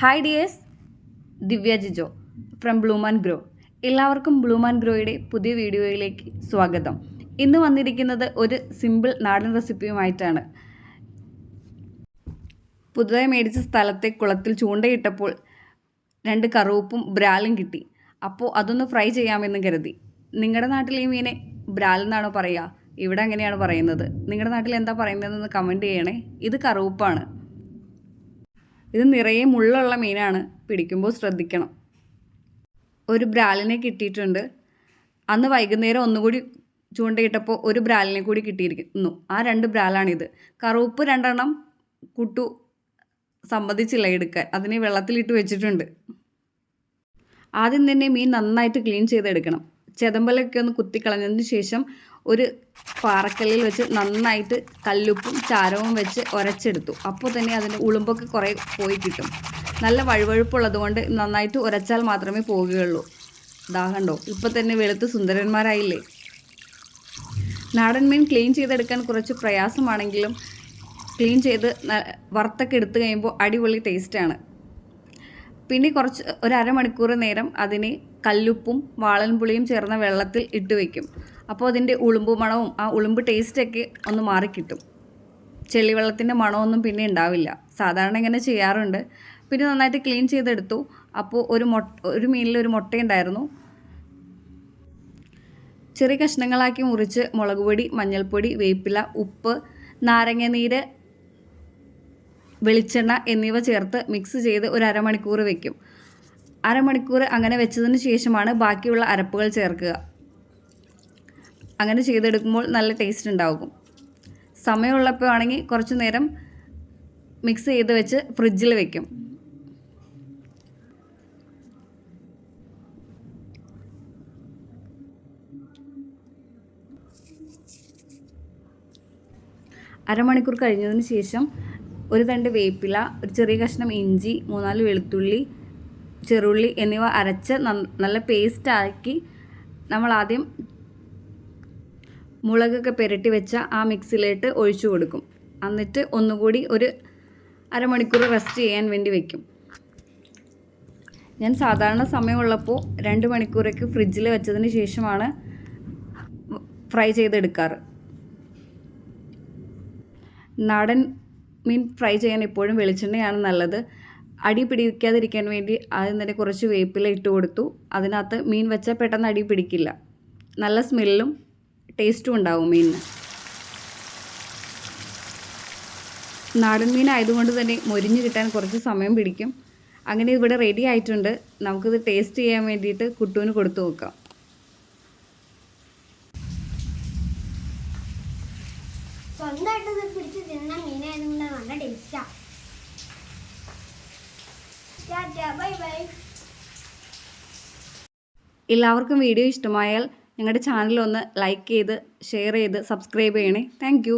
Hi dears Divya Jijo from Bloom Grow എല്ലാവർക്കും Bloom ഗ്രോയുടെ പുതിയ വീഡിയോയിലേക്ക് സ്വാഗതം. ഇന്ന് വന്നിരിക്കുന്നത് ഒരു സിമ്പിൾ നാടൻ റെസിപ്പിയുമായിട്ടാണ് പുതുതായി മേടിച്ച സ്ഥലത്തെ കുളത്തിൽ ചൂണ്ടയിട്ടപ്പോൾ രണ്ട് കറുവപ്പും ബ്രാലും കിട്ടി. അപ്പോൾ അതൊന്ന് ഫ്രൈ ചെയ്യാമെന്ന് കരുതി. നിങ്ങളുടെ നാട്ടിൽ ഈ മീനെ ബ്രാലെന്നാണോ പറയുക ഇവിടെ അങ്ങനെയാണ് പറയുന്നത്. നിങ്ങളുടെ നാട്ടിൽ എന്താ പറയുന്നതെന്ന് കമന്റ് ചെയ്യണേ. ഇത് കറുവപ്പാണ്. ഇത് നിറയെ മുള്ളുള്ള മീനാണ്. പിടിക്കുമ്പോൾ ശ്രദ്ധിക്കണം. ഒരു ബ്രാലിനെ കിട്ടിയിട്ടുണ്ട്. അന്ന് വൈകുന്നേരം ഒന്നുകൂടി ചൂണ്ടയിട്ടപ്പോൾ ഒരു ബ്രാലിനെ കൂടി കിട്ടിയിരിക്കുന്നു. ആ രണ്ട് ബ്രാലാണിത്. കറുപ്പ് രണ്ടെണ്ണം കുട്ടു സമ്മതിച്ചില്ല എടുക്കാൻ. അതിനെ വെള്ളത്തിലിട്ട് വെച്ചിട്ടുണ്ട്. ആദ്യം തന്നെ മീൻ നന്നായിട്ട് ക്ലീൻ ചെയ്തെടുക്കണം. ചെതമ്പലൊക്കെ ഒന്ന് കുത്തിക്കളഞ്ഞതിന് ശേഷം ഒരു പാറക്കല്ലിൽ വെച്ച് നന്നായിട്ട് കല്ലുപ്പും ചാരവും വെച്ച് ഉരച്ചെടുത്തു അപ്പോൾ തന്നെ അതിന്റെ ഉളുമ്പൊക്കെ കുറേ പോയി കിട്ടും. നല്ല വഴുവഴുപ്പുള്ളത് കൊണ്ട് നന്നായിട്ട് ഉരച്ചാൽ മാത്രമേ പോവുകയുള്ളൂ. ദാഹണ്ടോ ഇപ്പോൾ തന്നെ വെളുത്ത് സുന്ദരന്മാരായില്ലേ? നാടൻ മീൻ ക്ലീൻ ചെയ്തെടുക്കാൻ കുറച്ച് പ്രയാസമാണെങ്കിലും ക്ലീൻ ചെയ്ത് വറുത്തൊക്കെ എടുത്തു കഴിയുമ്പോൾ അടിപൊളി ടേസ്റ്റാണ്. പിന്നെ കുറച്ച് ഒരു അരമണിക്കൂർ നേരം അതിനെ കല്ലുപ്പും വാളൻപുളിയും ചേർന്ന വെള്ളത്തിൽ ഇട്ട് വയ്ക്കും അപ്പോൾ അതിന്റെ ഉളുമ്പ് മണവും ആ ഉളുമ്പ് ടേസ്റ്റൊക്കെ ഒന്ന് മാറിക്കിട്ടും ചെളിവെള്ളത്തിന്റെ മണമൊന്നും പിന്നെ ഉണ്ടാവില്ല. സാധാരണ ഇങ്ങനെ ചെയ്യാറുണ്ട്. പിന്നെ നന്നായിട്ട് ക്ലീൻ ചെയ്തെടുത്തു. അപ്പോൾ ഒരു മൊട്ട ഒരു മീനിൽ ഒരു മുട്ടയുണ്ടായിരുന്നു. ചെറിയ കഷ്ണങ്ങളാക്കി മുറിച്ച് മുളക് പൊടി മഞ്ഞൾപ്പൊടി വേപ്പില ഉപ്പ് നാരങ്ങനീര് വെളിച്ചെണ്ണ എന്നിവ ചേർത്ത് മിക്സ് ചെയ്ത് ഒരു അരമണിക്കൂർ വയ്ക്കും അരമണിക്കൂർ അങ്ങനെ വെച്ചതിന് ശേഷമാണ് ബാക്കിയുള്ള അരപ്പുകൾ ചേർക്കുക. അങ്ങനെ ചെയ്തെടുക്കുമ്പോൾ നല്ല ടേസ്റ്റ് ഉണ്ടാകും. സമയമുള്ളപ്പോൾ ആണെങ്കിൽ കുറച്ച് നേരം മിക്സ് ചെയ്ത് വെച്ച് ഫ്രിഡ്ജിൽ വെക്കും. അരമണിക്കൂർ കഴിഞ്ഞതിന് ശേഷം ഒരു തണ്ട് വേപ്പില ഒരു ചെറിയ കഷ്ണം ഇഞ്ചി മൂന്നാൽ വെളുത്തുള്ളി ചെറുള്ളി എന്നിവ അരച്ച് നല്ല പേസ്റ്റാക്കി നമ്മൾ ആദ്യം മുളകൊക്കെ പുരട്ടി വെച്ച ആ മിക്സിയിലേക്ക് ഒഴിച്ചു കൊടുക്കും. എന്നിട്ട് ഒന്നുകൂടി ഒരു അരമണിക്കൂർ റെസ്റ്റ് ചെയ്യാൻ വേണ്ടി വെക്കും. ഞാൻ സാധാരണ സമയമുള്ളപ്പോൾ രണ്ട് മണിക്കൂറൊക്കെ ഫ്രിഡ്ജിൽ വെച്ചതിന് ശേഷമാണ് ഫ്രൈ ചെയ്തെടുക്കാറ്. നാടൻ മീൻ ഫ്രൈ ചെയ്യാൻ എപ്പോഴും വെളിച്ചെണ്ണയാണ് നല്ലത്. അടി പിടിക്കാതിരിക്കാൻ വേണ്ടി ആദ്യം തന്നെ കുറച്ച് വേപ്പില ഇട്ട് കൊടുത്തു. അതിനകത്ത് മീൻ വെച്ചാൽ പെട്ടെന്ന് അടി പിടിക്കില്ല. നല്ല സ്മെല്ലും ടേസ്റ്റും ഉണ്ടാവും മീനിന്. നാടൻ മീൻ ആയതുകൊണ്ട് തന്നെ മൊരിഞ്ഞ് കിട്ടാൻ കുറച്ച് സമയം പിടിക്കും. അങ്ങനെ ഇവിടെ റെഡി ആയിട്ടുണ്ട്. നമുക്കിത് ടേസ്റ്റ് ചെയ്യാൻ വേണ്ടിയിട്ട് കുട്ടുവിന് കൊടുത്തു നോക്കാം. സ്വന്തമായിട്ട് ഇത് പിടിച്ച് തിന്ന മീനായതുകൊണ്ട് നല്ല ടേസ്റ്റാ ബൈ ബൈ. എല്ലാവർക്കും വീഡിയോ ഇഷ്ടമായാൽ ഞങ്ങളുടെ ചാനൽ ഒന്ന് ലൈക്ക് ചെയ്ത് ഷെയർ ചെയ്ത് സബ്സ്ക്രൈബ് ചെയ്യണേ. താങ്ക്